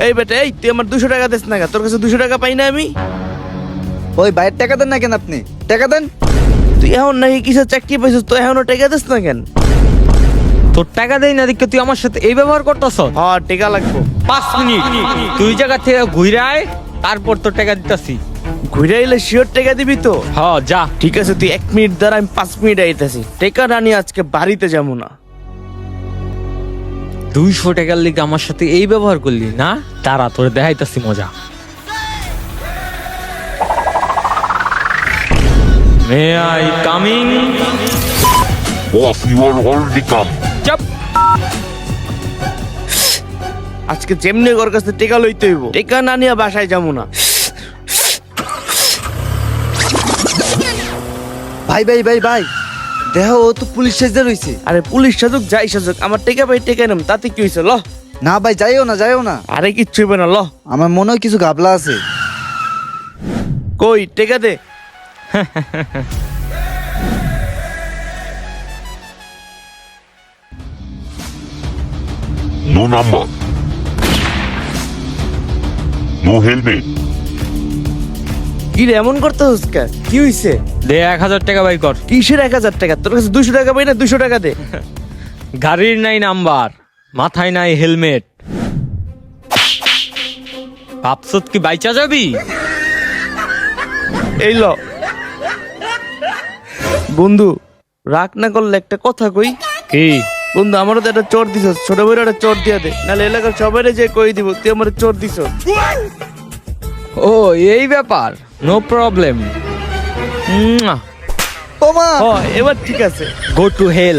এই বেটা এই তুই আমার দুশো টাকা দিস না গা? তোর কাছে দুশো টাকা পাই না আমি? ওই বাইরের টাকা দেন না কেন আপনি? টাকা দেন। তুই এখন নাকি কিসের চাকরি পাইছিস? তুই এখনও টাকা দিস না কেন? তোর টাকা দেই না দেখে তুই আমার সাথে এই ব্যবহার করতেছ? হ্যাঁ টাকা লাগবো। পাঁচ মিনিট। তুই জায়গা থেকে ঘুরে আয় তারপর তোর টাকা দিতাছি। ঘুরে এলে শিওর টাকা দিবি তো? হ যা। ঠিক আছে তুই এক মিনিট দ্বারা আমি পাঁচ মিনিট আইতেছি। টাকা রানি আজকে বাড়িতে যাব না। দুইশো টাকার লিগে আমার সাথে এই ব্যবহার করলি না? তারা তোর দেখাইতাছি মজা। May I coming Boss, you are already come. চাপ আজকে যেমনি ওর কাছে টেকা লইতে হইব টেকা না নিয়ে বাসায় যাব না। ভাই ভাই ভাই ভাই। দেহ ও তো পুলিশ সেজে রইছে। আরে পুলিশ সাজুক যাই সাজুক আমার টেকা ভাই টেকা নাম তাতে কি হয়েছে ল। না ভাই যাইও না যাইও না। আরে কিচ্ছু হইবে না ল। আমার মনে হয় কিছু গাবলা আছে। কই টেকা দে। No number. No helmet. কি রে এমন করতে কে? কি হইছে? দে এক হাজার টাকা বাই কর। কিসের এক হাজার টাকা? তোর কাছে দুশো টাকা পাই না? দুশো টাকা দে। গাড়ির নাই নাম্বার মাথায় নাই হেলমেট। ভাবছত কি বাইচা যাবি? এই ল। বন্ধু রাগ না করলে একটা কথা কই? কি? বন্ধু আমারও তো একটা চোর দিছ ছোট বড় একটা চোর দিয়া দে। নাহলে এলাকার সবাই যে কই দিব তুই আমার চোর দিছ ও এই ব্যাপার? নো প্রবলেম ও মা এবার ঠিক আছে। Go to hell